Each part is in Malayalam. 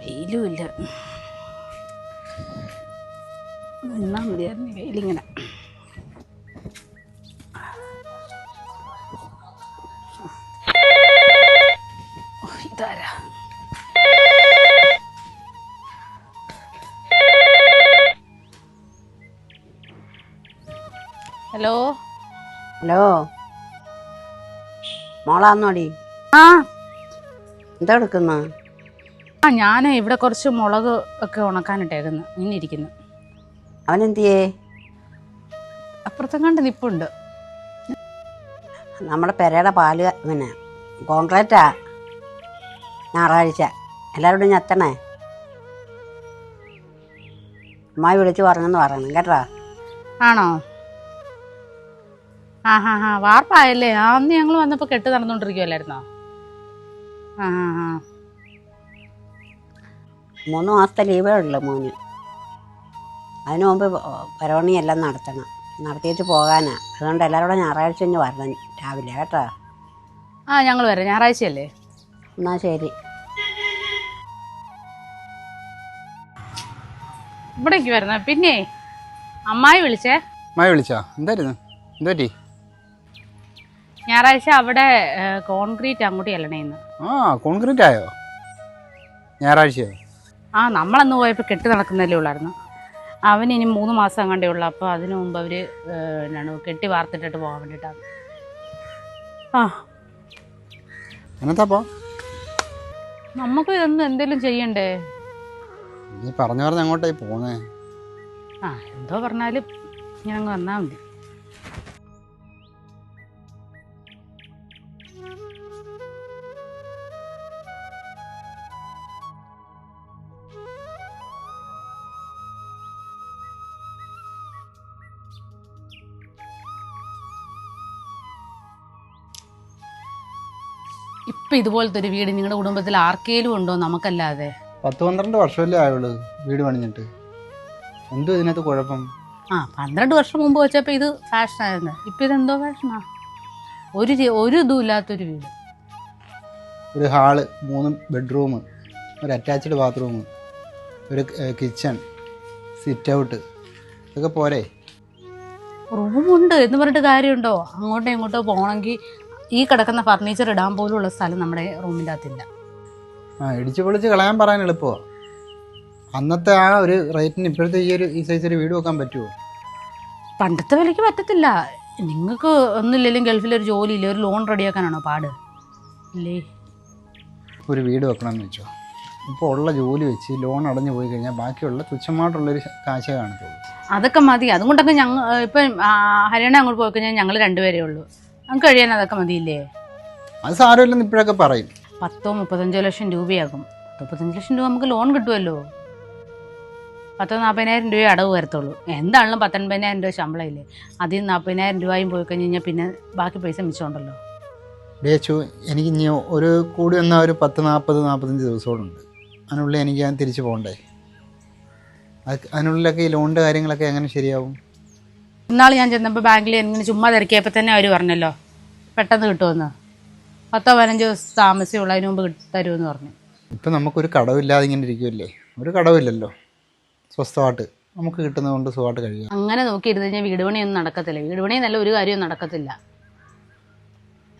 വെയിലും ഇല്ല നിന്നാ മതിയായിരുന്നു വെയിലിങ്ങനെ. ഓ, ഇതാരാ? ഹലോ? ഹലോ? മോളാന്നോടി. ആ. എന്താ എടുക്കുന്ന? ആ ഞാൻ ഇവിടെ കുറച്ച് മുളക് ഒക്കെ ഉണക്കാനിട്ടേക്കുന്നു ഇങ്ങനെ ഇരിക്കുന്നു അവനെന്തിയേ? അപ്പുറത്തും കണ്ട് നിപ്പുണ്ട്. നമ്മുടെ പെരയുടെ പാൽ പിന്നെ കോൺക്രീറ്റാ. ഞായറാഴ്ച. എല്ലാവരോടും ഞെത്തണേ അമ്മായി വിളിച്ച് പറഞ്ഞെന്ന് പറയണം കേട്ടോ? ആണോ? ആ ഹാ ഹാ വാർപ്പായല്ലേ? ആ അന്ന് ഞങ്ങൾ വന്നപ്പോൾ കെട്ട് നടന്നോണ്ടിരിക്കുവല്ലായിരുന്നോ? ആ ഹാ ഹാ മൂന്ന് മാസത്തെ ലീവേ ഉള്ളൂ മോന്. അതിനു മുമ്പ് പരവണിയെല്ലാം നടത്തണം. നടത്തിയിട്ട് പോകാനാ. അതുകൊണ്ട് എല്ലാവരോടും ഞായറാഴ്ച ഇഞ്ഞ് വരണം രാവിലെ കേട്ടോ? ആ ഞങ്ങൾ വരാം. ഞായറാഴ്ചയല്ലേ? എന്നാ ശരി. ഇവിടേക്ക് വരണ. പിന്നെ അമ്മായി വിളിച്ചേ? മായ വിളിച്ചാ? എന്തായിരുന്നു? എന്ത് പറ്റി ഞായറാഴ്ച അവിടെ കോൺക്രീറ്റ് അങ്ങോട്ട് ചെല്ലണേന്ന് ആ കോൺക്രീറ്റ് ആയോ? ഞായറാഴ്ചയോ? ആ നമ്മളന്ന് പോയപ്പോൾ കെട്ട് നടക്കുന്നതല്ലേ ഉള്ളായിരുന്നു. അവൻ ഇനി മൂന്ന് മാസം കണ്ടേ ഉള്ളൂ. അപ്പോൾ അതിനു മുമ്പ് അവർ എന്താണ് കെട്ടി വാർത്തിട്ടിട്ട് പോകാൻ വേണ്ടിയിട്ടാണ് ആ. എന്നത്താപ്പോ? നമുക്ക് ഇതൊന്നും എന്തെങ്കിലും ചെയ്യണ്ടേ? നീ പറഞ്ഞു പറഞ്ഞ് അങ്ങോട്ടായി പോന്നേ. ആ എന്തോ പറഞ്ഞാലും ഞാൻ അങ്ങ് വന്നാൽ മതി. ഇപ്പം ഇതുപോലത്തെ ഒരു വീട് നിങ്ങളുടെ കുടുംബത്തിൽ ആർക്കേലും ഉണ്ടോ നമുക്കല്ലാതെ? പത്ത് പന്ത്രണ്ട് വർഷമല്ലേ ആയുള്ളൂ വീട് പണിഞ്ഞിട്ട്. എന്തോ ഇതിനകത്ത് കുഴപ്പം? ആ പന്ത്രണ്ട് വർഷം മുമ്പ് വെച്ചപ്പോൾ ഇത് ഫാഷനായിരുന്നു ഇപ്പം ഇതെന്തോ ഫാഷനാ ഒരു ഒരു ഇതും ഇല്ലാത്തൊരു വീട്. ഒരു ഹാൾ മൂന്ന് ബെഡ്റൂം ഒരു അറ്റാച്ച്ഡ് ബാത്റൂം ഒരു കിച്ചൺ സിറ്റ് ഔട്ട് ഇതൊക്കെ പോരെ? റൂമുണ്ട് എന്ന് പറഞ്ഞിട്ട് കാര്യമുണ്ടോ? അങ്ങോട്ടോ ഇങ്ങോട്ടോ പോകണമെങ്കിൽ ഈ കിടക്കുന്ന ഫർണിച്ചർ ഇടാൻ പോലുള്ള സ്ഥലം നമ്മുടെ റൂമിന്റെ അകത്തില്ല ആ ഇടിച്ചു പൊളിച്ച് കളയാൻ പറയാൻ എളുപ്പമാണ് അന്നത്തെ ആ ഒരു റേറ്റിന് ഇപ്പോഴത്തെ ഈ ഒരു ഈ സൈസ് ഒരു വീട് വെക്കാൻ പറ്റുമോ പണ്ടത്തെ വിലയ്ക്ക് പറ്റത്തില്ല. നിങ്ങൾക്ക് ഒന്നുമില്ലെങ്കിലും ഗൾഫിലൊരു ജോലി ഇല്ല? ഒരു ലോൺ റെഡിയാക്കാനാണോ പാട്? ഇല്ലേ? ഒരു വീട് വെക്കണമെന്ന് വെച്ചോ. ഇപ്പോൾ ഉള്ള ജോലി വെച്ച് ലോൺ അടഞ്ഞു പോയി കഴിഞ്ഞാൽ ബാക്കിയുള്ള തുച്ഛമായിട്ടുള്ളൊരു കാശേ കാണത്തുള്ളൂ. അതൊക്കെ മതി. അതുകൊണ്ടൊക്കെ ഞങ്ങൾ ഇപ്പം ഹരിയാണ അങ്ങോട്ട് പോയി കഴിഞ്ഞാൽ ഞങ്ങൾ രണ്ടുപേരേ ഉള്ളൂ. നമുക്ക് കഴിയാൻ അതൊക്കെ മതിയില്ലേ? അത് സാരമില്ലെന്ന് ഇപ്പോഴൊക്കെ പറയും. പത്തോ മുപ്പത്തഞ്ചോ ലക്ഷം രൂപയാകും. പത്ത് മുപ്പത്തഞ്ച് ലക്ഷം രൂപ നമുക്ക് ലോൺ കിട്ടുമല്ലോ പത്തോ നാൽപ്പതിനായിരം രൂപ അടവ് വരത്തുള്ളൂ. എന്താണെങ്കിലും പത്തൊൻപതിനായിരം രൂപ ശമ്പളം ഇല്ലേ അതിൽ നാൽപ്പതിനായിരം രൂപയും പോയി കഴിഞ്ഞ് കഴിഞ്ഞാൽ പിന്നെ ബാക്കി പൈസ മിച്ചമുണ്ടല്ലോ. ഡേച്ചു എനിക്ക് ഇനി ഒരു കൂടി വന്നാൽ ഒരു പത്ത് നാൽപ്പത് നാൽപ്പത്തഞ്ച് ദിവസത്തോടുണ്ട് അതിനുള്ളിൽ എനിക്ക് ഞാൻ തിരിച്ചു പോകണ്ടേ? അതിനുള്ളിലൊക്കെ ഈ ലോണിന്റെ കാര്യങ്ങളൊക്കെ എങ്ങനെ ശരിയാവും? ഇന്നാൾ ഞാൻ ചെന്നപ്പോൾ ബാങ്കിൽ ഇങ്ങനെ ചുമ്മാ തിരക്കിയപ്പോൾ തന്നെ അവർ പറഞ്ഞല്ലോ പെട്ടെന്ന് കിട്ടുമെന്ന് പത്തോ പതിനഞ്ചോ ദിവസം താമസിയുള്ളൂ അതിന് മുമ്പ് തരുമെന്ന് പറഞ്ഞു. ഇപ്പം നമുക്കൊരു കടവില്ലാതെ ഇങ്ങനെ ഇരിക്കുമല്ലേ ഒരു കടവില്ലല്ലോ. സ്വസ്ഥമായിട്ട്. നമുക്ക് കിട്ടുന്നത് കൊണ്ട് സുഖമായിട്ട് കഴിയാം അങ്ങനെ നോക്കിയിരുന്ന് കഴിഞ്ഞാൽ വീട് പണിയൊന്നും നടക്കത്തില്ല. വീട് പണി നല്ല ഒരു കാര്യവും നടക്കത്തില്ല.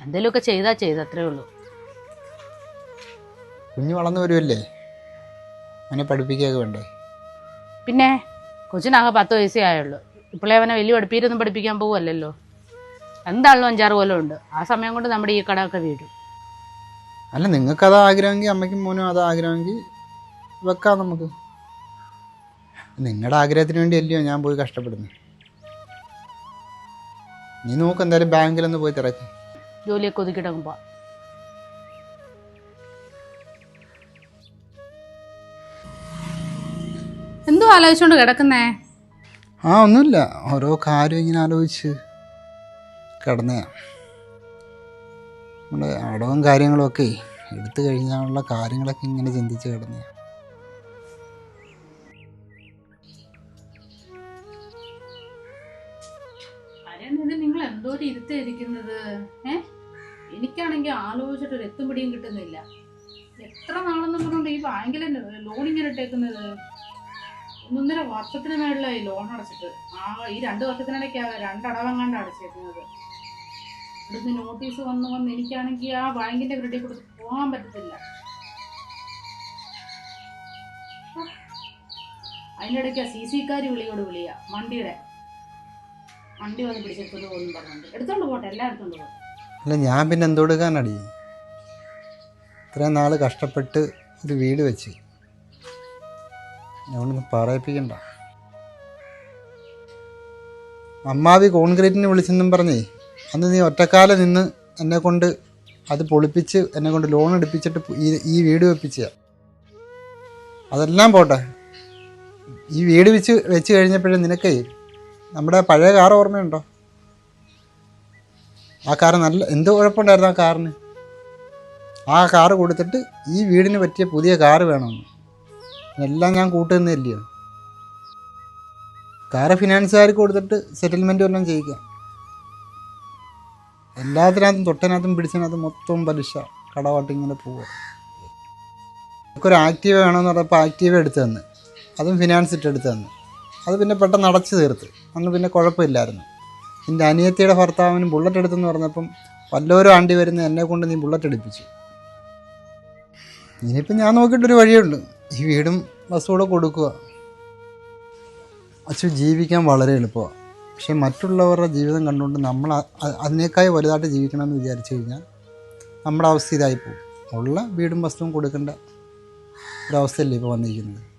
എന്തെങ്കിലുമൊക്കെ ചെയ്താൽ ചെയ്ത് അത്രേ ഉള്ളൂ. കുഞ്ഞു വളർന്നു വരുമല്ലേ അവനെ പഠിപ്പിക്കുകയൊക്കെ വേണ്ടേ? പിന്നെ കൊച്ചിനാകെ പത്ത് വയസ്സേ ആയുള്ളൂ. ഇപ്പോഴേ അവനെ വലിയ പഠിപ്പീരൊന്നും പഠിപ്പിക്കാൻ പോകുമല്ലോ എന്താണല്ലോ അഞ്ചാറ് കൊല്ലം ഉണ്ട്. ആ സമയം കൊണ്ട് നമ്മുടെ ഈ കടമൊക്കെ വീടും അല്ല നിങ്ങൾക്കത് ആഗ്രഹമെങ്കിൽ അമ്മയ്ക്കും മോനും അത് ആഗ്രഹമെങ്കിൽ വെക്കാം നമുക്ക്. നിങ്ങളുടെ ആഗ്രഹത്തിന് വേണ്ടി അല്ലയോ ഞാൻ പോയി കഷ്ടപ്പെടുന്നു. നീ നോക്ക് എന്തായാലും ബാങ്കിലൊന്ന് പോയി തിരക്ക്. ജോലിയൊക്കെ ഒതുക്കിയിട്ടങ്ങ് പോവാം. എന്തോ ആലോചിച്ചോണ്ട് കിടക്കുന്നേ? ആ ഒന്നുമില്ല. ഓരോ കാര്യം ഇങ്ങനെ ആലോചിച്ച് കിടന്നയാ നമ്മുടെ അടവും കാര്യങ്ങളൊക്കെ എടുത്തു കഴിഞ്ഞാലുള്ള കാര്യങ്ങളൊക്കെ ഇങ്ങനെ ചിന്തിച്ച് കിടന്നയാ നിങ്ങൾ എനിക്കാണെങ്കിൽ ആലോചിച്ചിട്ട് ഒരു കിട്ടുന്നില്ല. എത്ര നാളെന്ന് പറഞ്ഞുകൊണ്ട് ഈ ബാങ്കിലെ ലോൺ ഇങ്ങനെ ഇട്ടേക്കുന്നത്? ഒന്നൊന്നര വർഷത്തിന് മേളിലായി ലോൺ അടച്ചിട്ട്. ആ ഈ രണ്ട് വർഷത്തിനിടയ്ക്കാണ് രണ്ടടവങ്ങാണ്ട് അടച്ചേക്കുന്നത്. ഇവിടുന്ന് നോട്ടീസ് വന്ന് വന്ന് എനിക്കാണെങ്കിൽ ആ ബാങ്കിന്റെ ക്രെഡിറ്റ് കൊടുത്ത് പോകാൻ പറ്റത്തില്ല. അതിനിടയ്ക്ക് സി സിക്കാർ വിളിയോട് വിളിയാ. വണ്ടിയുടെ. വണ്ടി വന്ന് പിടിച്ചെടുത്തോണ്ട് പോകുന്നു പറഞ്ഞുണ്ട് എടുത്തോണ്ട് പോട്ടെ എല്ലാം എടുത്തോണ്ട് പോട്ടെ. അല്ല ഞാൻ പിന്നെ എന്തെടുക്കാനടി ഇത്രയും നാൾ കഷ്ടപ്പെട്ട് ഒരു വീട് വെച്ച്. ഞങ്ങളൊന്ന് പറയിപ്പിക്കണ്ട. അമ്മാവി കോൺക്രീറ്റിന് വിളിച്ചെന്നും പറഞ്ഞേ അന്ന് നീ ഒറ്റക്കാലം നിന്ന് എന്നെ കൊണ്ട് അത് പൊളിപ്പിച്ച് എന്നെ കൊണ്ട് ലോൺ എടുപ്പിച്ചിട്ട് ഈ ഈ വീട് വെപ്പിച്ച അതെല്ലാം പോട്ടെ. ഈ വീട് വെച്ച് വെച്ച് കഴിഞ്ഞപ്പോഴേ നിനക്കേ നമ്മുടെ പഴയ കാർ ഓർമ്മയുണ്ടോ? ആ കാർ നല്ല എന്ത് കുഴപ്പമുണ്ടായിരുന്നു ആ കാറിന്? ആ കാറ് കൊടുത്തിട്ട് ഈ വീടിന് പറ്റിയ പുതിയ കാറ് വേണമെന്ന്. എല്ലാം ഞാൻ കൂട്ടുന്നില്ലയോ കാറ് ഫിനാൻസുകാർക്ക് കൊടുത്തിട്ട് സെറ്റിൽമെന്റ് വല്ലതും ചെയ്യിക്കാം. എല്ലാത്തിനകത്തും തൊട്ടനകത്തും പിടിച്ചതിനകത്തും മൊത്തം പലിശ കടവാട്ട് ഇങ്ങനെ പോവുക നമുക്കൊരു ആക്റ്റീവ് വേണമെന്ന് പറഞ്ഞപ്പോൾ ആക്റ്റീവ് എടുത്തു തന്ന്. അതും ഫിനാൻസ് ഇട്ട് എടുത്ത് തന്ന്. അത് പിന്നെ പെട്ടെന്ന് അടച്ചു തീർത്ത്. അന്ന് പിന്നെ കുഴപ്പമില്ലായിരുന്നു. എന്റെ അനിയത്തിയുടെ ഭർത്താവിന് ബുള്ളറ്റ് എടുത്തെന്ന് പറഞ്ഞപ്പം വല്ലവരും ആണ്ടി വരുന്ന എന്നെ കൊണ്ട് നീ ബുള്ളറ്റ് എടുപ്പിച്ചു. ഇനിയിപ്പം ഞാൻ നോക്കിയിട്ടൊരു വഴിയുണ്ട്. ഈ വീടും ബസ്സും കൊടുക്കുക. അച്ഛൻ ജീവിക്കാൻ വളരെ എളുപ്പമാണ് പക്ഷേ മറ്റുള്ളവരുടെ ജീവിതം കണ്ടുകൊണ്ട് നമ്മൾ അതിനേക്കായി വലുതായിട്ട് ജീവിക്കണമെന്ന് വിചാരിച്ചു കഴിഞ്ഞാൽ നമ്മുടെ അവസ്ഥ ഇതായി പോകും. ഉള്ള വീടും വസ്തുവും കൊടുക്കേണ്ട ഒരവസ്ഥയല്ലേ ഇപ്പോൾ വന്നിരിക്കുന്നത്.